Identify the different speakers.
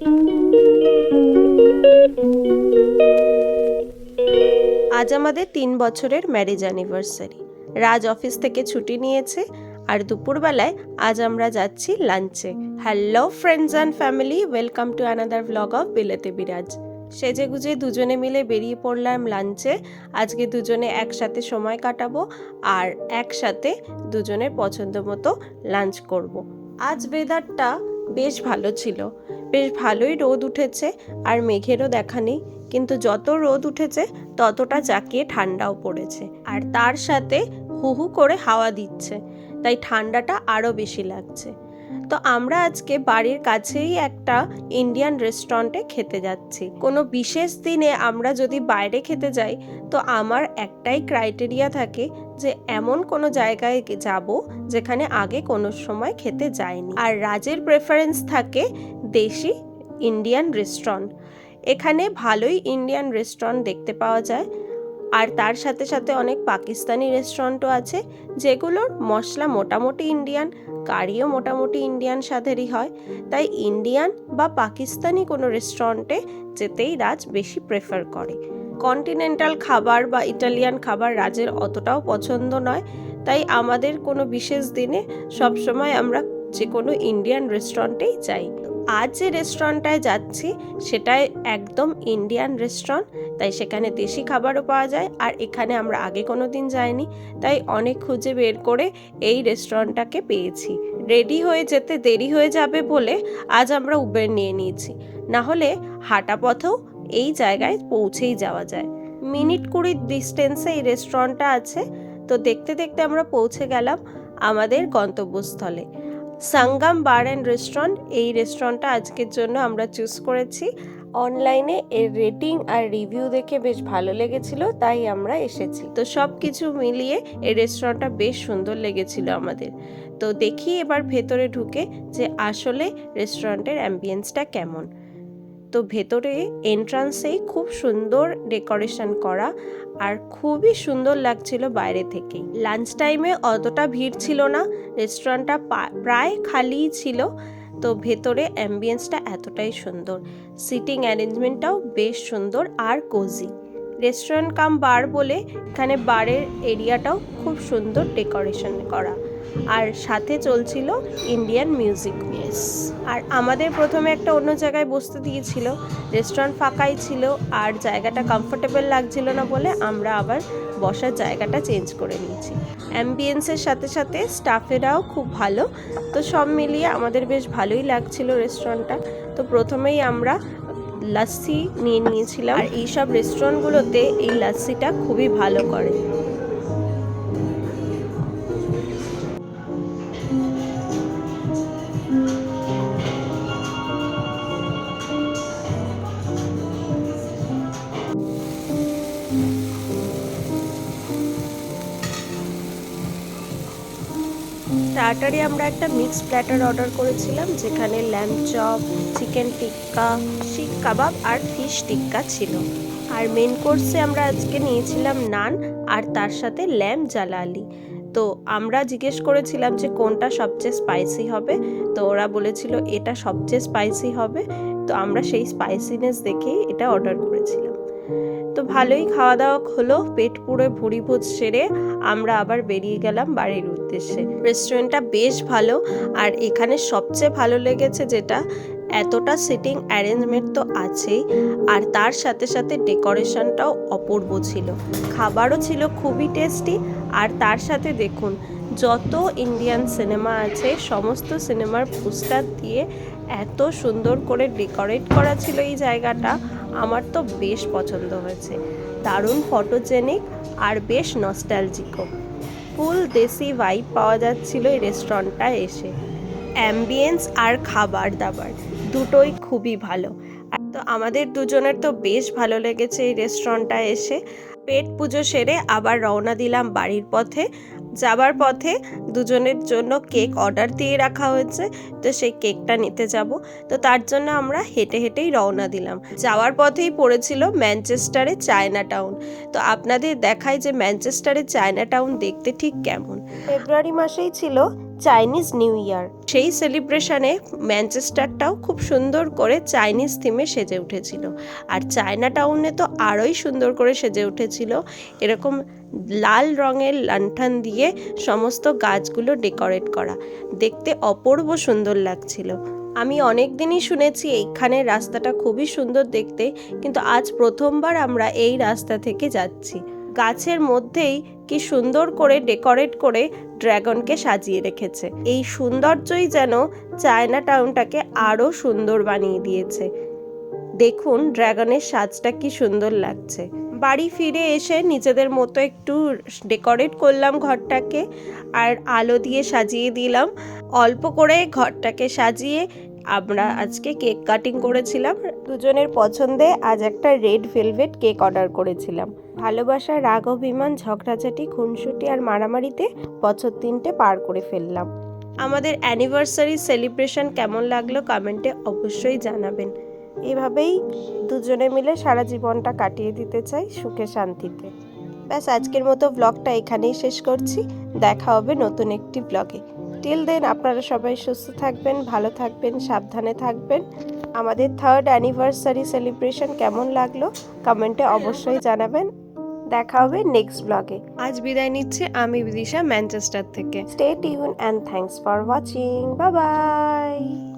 Speaker 1: আজ আমাদের তিন বছরের ম্যারেজ অ্যানিভার্সারি রাজ অফিস থেকে ছুটি নিয়েছে আর দুপুরবেলায় আজ আমরা যাচ্ছি লাঞ্চে hello friends and family welcome to another blog of বিলেতে বিরাজ সেজে গুজে দুজনে মিলে বেরিয়ে পড়লাম লাঞ্চে আজকে দুজনে একসাথে সময় কাটাবো আর একসাথে দুজনের পছন্দ মতো লাঞ্চ করব। আজ ওয়েদারটা বেশ ভালো ছিল। বেশ ভালোই রোদ উঠেছে আর মেঘেরও দেখা নেই, কিন্তু যত রোদ উঠেছে ততটা জাকিয়ে ঠান্ডাও পড়েছে। আর তার সাথে হু হু করে হাওয়া দিচ্ছে, তাই ঠান্ডাটা আরও বেশি লাগছে। তো আমরা আজকে বাড়ির কাছেই একটা ইন্ডিয়ান রেস্টুরেন্টে খেতে যাচ্ছি। কোনো বিশেষ দিনে আমরা যদি বাইরে খেতে যাই, তো আমার একটাই ক্রাইটেরিয়া থাকে যে এমন কোনো জায়গায় যাব যেখানে আগে কোনো সময় খেতে যায়নি। আর রাজের প্রেফারেন্স থাকে দেশি ইন্ডিয়ান রেস্টুরেন্ট এখানে ভালোই ইন্ডিয়ান রেস্টুরেন্ট দেখতে পাওয়া যায়। আর তার সাথে সাথে অনেক পাকিস্তানি রেস্টুরেন্টও আছে, যেগুলোর মশলা মোটামুটি ইন্ডিয়ান কারিও মোটামুটি ইন্ডিয়ান স্বাদেরই হয়। তাই ইন্ডিয়ান বা পাকিস্তানি কোনো রেস্টুরেন্টে যেতেই রাজ বেশি প্রেফার করে। কন্টিনেন্টাল খাবার বা ইটালিয়ান খাবার রাজের অতটাও পছন্দ নয়। তাই আমাদের কোনো বিশেষ দিনে সবসময় আমরা যে কোনো ইন্ডিয়ান রেস্টুরেন্টেই যাই। আজ যে রেস্টুরেন্টটায় যাচ্ছি, সেটাই একদম ইন্ডিয়ান রেস্টুরেন্ট তাই সেখানে দেশি খাবারও পাওয়া যায়, আর এখানে আমরা আগে কোনো দিন যাইনি। তাই অনেক খুঁজে বের করে এই রেস্টুরেন্টটাকে পেয়েছি। রেডি হয়ে যেতে দেরি হয়ে যাবে বলে আজ আমরা উবের নিয়ে নিয়েছি। না হলে হাঁটা পথেও এই জায়গায় পৌঁছেই যাওয়া যায়। মিনিট কুড়ির ডিস্টেন্সে এই রেস্টুরেন্টটা আছে। তো দেখতে দেখতে আমরা পৌঁছে গেলাম আমাদের গন্তব্যস্থলে। সাঙ্গাম বার অ্যান্ড রেস্টুরেন্ট এই রেস্টুরেন্টটা আজকের জন্য আমরা চুজ করেছি। অনলাইনে এর রেটিং আর রিভিউ দেখে বেশ ভালো লেগেছিল, তাই আমরা এসেছি। তো সব কিছু মিলিয়ে এই রেস্টুরেন্টটা বেশ সুন্দর লেগেছিল আমাদের। তো দেখি এবার ভেতরে ঢুকে যে আসলে রেস্টুরেন্টের অ্যাম্বিয়েন্সটা কেমন। তো ভেতরে এন্ট্রান্সেই খুব সুন্দর ডেকোরেশন করা আর খুবই সুন্দর লাগছিল বাইরে থেকে। লাঞ্চ টাইমে অতটা ভিড় ছিল না রেস্টুরেন্টটা প্রায় খালিই ছিল, তো ভেতরে অ্যাম্বিয়েন্সটা এতটাই সুন্দর। সিটিং অ্যারেঞ্জমেন্টটাও বেশ সুন্দর আর কোজি রেস্টুরেন্ট কাম বার বলে এখানে বারের এরিয়াটাও খুব সুন্দর ডেকোরেশন করা। আর সাথে চলছিল ইন্ডিয়ান মিউজিক ইয়েস আর আমাদের প্রথমে একটা অন্য জায়গায় বসতে দিয়েছিল। রেস্টুরেন্ট ফাঁকাই ছিল আর জায়গাটা কমফোর্টেবল লাগছিল না বলে আমরা আবার বসার জায়গাটা চেঞ্জ করে নিয়েছি। অ্যাম্বিয়েন্সের সাথে সাথে স্টাফেরাও খুব ভালো। তো সব মিলিয়ে আমাদের বেশ ভালোই লাগছিল রেস্টুরেন্টটা। তো প্রথমেই আমরা লাস্সি নিয়ে নিয়েছিলাম। আর এইসব রেস্টুরেন্টগুলোতে এই লাস্সিটা খুবই ভালো করে। স্টার্টারে আমরা একটা মিক্সড প্ল্যাটার অর্ডার করেছিলাম, যেখানে ল্যাম্প চপ চিকেন টিক্কা শিক কাবাব আর ফিশ টিক্কা ছিল। আর মেন কোর্সে আমরা আজকে নিয়েছিলাম নান আর তার সাথে ল্যাম্প জালালি তো আমরা জিজ্ঞেস করেছিলাম যে কোনটা সবচেয়ে স্পাইসি হবে, তো ওরা বলেছিল এটা সবচেয়ে স্পাইসি হবে। তো আমরা সেই স্পাইসিনেস দেখেই এটা অর্ডার করেছিলাম। তো ভালোই খাওয়া দাওয়া হলো, পেট পুরো ভুড়ি ভোজ সেরে আমরা আবার বেরিয়ে গেলাম বাড়ির উদ্দেশ্যে। রেস্টুরেন্টটা বেশ ভালো, আর এখানে সবচেয়ে ভালো লেগেছে যেটা, এতটা সিটিং অ্যারেঞ্জমেন্ট তো আছেই, আর তার সাথে সাথে ডেকোরেশনটাও অপূর্ব ছিল। খাবারও ছিল খুবই টেস্টি আর তার সাথে দেখুন, যত ইন্ডিয়ান সিনেমা আছে, সমস্ত সিনেমার পোস্টার দিয়ে এত সুন্দর করে ডেকোরেট করা ছিল এই জায়গাটা আমার তো বেশ পছন্দ হয়েছে। দারুণ ফটোজেনিক আর বেশ নস্টালজিকও ফুল দেশি ভাইব পাওয়া যাচ্ছিল এই রেস্টুরেন্টটায় এসে। অ্যাম্বিয়েন্স আর খাবার দাবার দুটোই খুবই ভালো। তো আমাদের দুজনের তো বেশ ভালো লেগেছে এই রেস্টুরেন্টটায় এসে। পেট পুজো সেরে আবার রওনা দিলাম বাড়ির পথে। যাবার পথে দুজনের জন্য কেক অর্ডার দিয়ে রাখা হয়েছে, তো সেই কেকটা নিতে যাব। তো তার জন্য আমরা হেঁটে হেঁটেই রওনা দিলাম। যাওয়ার পথেই পড়েছিল ম্যানচেস্টারে চায়না টাউন তো আপনাদের দেখায় যে ম্যানচেস্টারে চায়না টাউন দেখতে ঠিক কেমন। ফেব্রুয়ারি মাসেই ছিল চাইনিজ নিউ ইয়ার। সেই সেলিব্রেশনে ম্যানচেস্টারটাও খুব সুন্দর করে চাইনিজ থিমে সেজে উঠেছিল। আর চায়না টাউনে তো আরোই সুন্দর করে সেজে উঠেছিল। এরকম লাল রঙের লণ্ঠন দিয়ে সমস্ত গাছগুলো ডেকোরেট করা। দেখতে অপূর্ব সুন্দর লাগছিল। আমি অনেক দিনই শুনেছি এইখানের রাস্তাটা খুবই সুন্দর দেখতে, কিন্তু আজ প্রথমবার আমরা এই রাস্তা থেকে যাচ্ছি। গাছের মধ্যেই কি সুন্দর করে ডেকোরেট করে ড্রাগনকে সাজিয়ে রেখেছে। এই সৌন্দর্যই যেন চায়না টাউনটাকে আরও সুন্দর বানিয়ে দিয়েছে। দেখুন ড্রাগনের সাজটা কি সুন্দর লাগছে। বাড়ি ফিরে এসে নিজেদের মতো একটু ডেকোরেট করলাম ঘরটাকে আর আলো দিয়ে সাজিয়ে দিলাম। অল্প করে ঘরটাকে সাজিয়ে আমরা আজকে কেক কাটিং করেছিলাম। দুজনের পছন্দে আজ একটা রেড ভেলভেট কেক অর্ডার করেছিলাম। ভালোবাসা, রাগ অভিমান, ঝগড়াঝাটি, খুনসুটি আর মারামারিতে বছর তিনটে পার করে ফেললাম। আমাদের অ্যানিভার্সারি সেলিব্রেশন কেমন লাগল কমেন্টে অবশ্যই জানাবেন। এভাবেই দুজনে মিলে সারা জীবনটা কাটিয়ে দিতে চাই সুখে শান্তিতে। ব্যাস, আজকের মতো ব্লগটা এখানেই শেষ করছি। দেখা হবে নতুন একটি ব্লগে টিল দেন আপনারা সবাই সুস্থ থাকবেন, ভালো থাকবেন, সাবধানে থাকবেন। আমাদের থার্ড অ্যানিভার্সারি সেলিব্রেশন কেমন লাগল কমেন্টে অবশ্যই জানাবেন। দেখা হবে নেক্সট ব্লগে আজ বিদায় নিচ্ছে আমি বিদিশা ম্যানচেস্টার থেকে। Stay tune and thanks for watching bye bye